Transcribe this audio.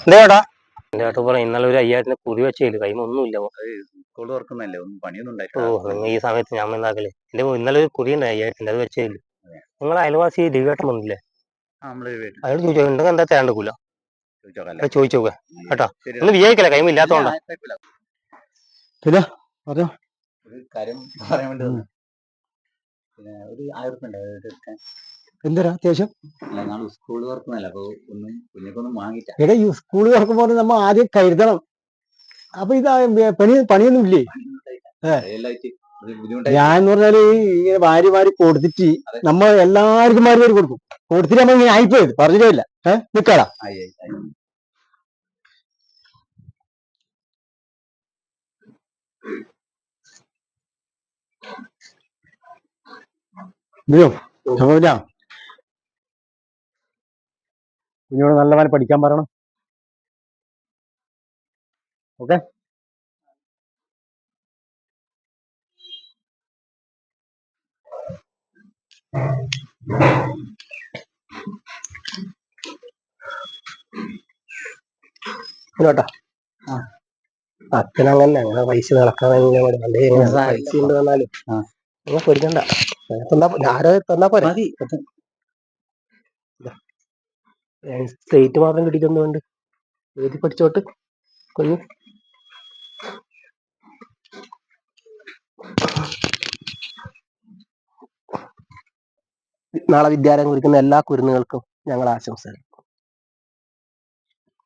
എന്തേടാ? എന്റെ ഏട്ടാ പറയാം ഇന്നലെ ഒരു അയ്യായിരത്തിന് കുറി വെച്ചില്ല കൈമൊന്നുമില്ല തുറക്കുന്നല്ലേ ഒന്നും പണിയൊന്നും ഓ നിങ്ങൾ ഈ സമയത്ത് ഞാൻ എന്താക്കൽ എന്റെ ഇന്നലെ ഒരു കുറി ഉണ്ടായി അയ്യായിരത്തിന്റെ അത് വെച്ചേ നിങ്ങൾ അയൽവാസി ദിവ്യേട്ടൻ വന്നില്ലേ? അയാൾ ചോദിച്ചോ ഉണ്ടെങ്കിൽ എന്താ തേണ്ടക്കൂല? ചോദിച്ചോക്കല്ലേ അത് ചോദിച്ചു നോക്കുക കേട്ടോ. ശരി. ഒന്ന് വിചാരിക്കല കൈമ ഇല്ലാത്തോണ്ടാ? ഇല്ല, പിന്നെ പറഞ്ഞോ? ഒരു കാര്യം പറയാൻ വേണ്ടി ഒരു ആയിരം എന്തിനാ അത്യാവശ്യം? സ്കൂൾ എടാ ഈ സ്കൂൾ തുറക്കുമ്പോൾ നമ്മൾ ആദ്യം കരുതണം. അപ്പൊ ഇത് പണി പണിയൊന്നും ഇല്ലേ ഞാൻ എന്ന് പറഞ്ഞാൽ ഇങ്ങനെ വാരി വാരി കൊടുത്തിട്ട് നമ്മൾ എല്ലാവർക്കും വാരി വാരി കൊടുക്കും. കൊടുത്തിട്ട് നമ്മൾ ഇങ്ങനെ ആയിപ്പോയത് പറഞ്ഞിട്ടില്ല ഏഹ് നിക്കാടാ. ആയി, ആയി, നല്ല പോലെ കുഞ്ഞോട് പഠിക്കാൻ പറയണം. ഓക്കെ? കേട്ടോ അച്ഛനങ്ങനെ അങ്ങനെ പൈസ നടക്കാൻ പൈസ ഉണ്ട് തന്നാലും. നിങ്ങൾ പേടിക്കണ്ട. തന്നാ ആരോ തന്നാ പോരെ? സ്റ്റേറ്റ് മാത്രം കിട്ടിയിട്ടൊന്നും വേണ്ട? എഴുതി പഠിച്ചോട്ട് കുഞ്ഞു. നാളെ വിദ്യാലയം കുറിക്കുന്ന എല്ലാ കുരുന്നുകൾക്കും ഞങ്ങൾ ആശംസകൾ.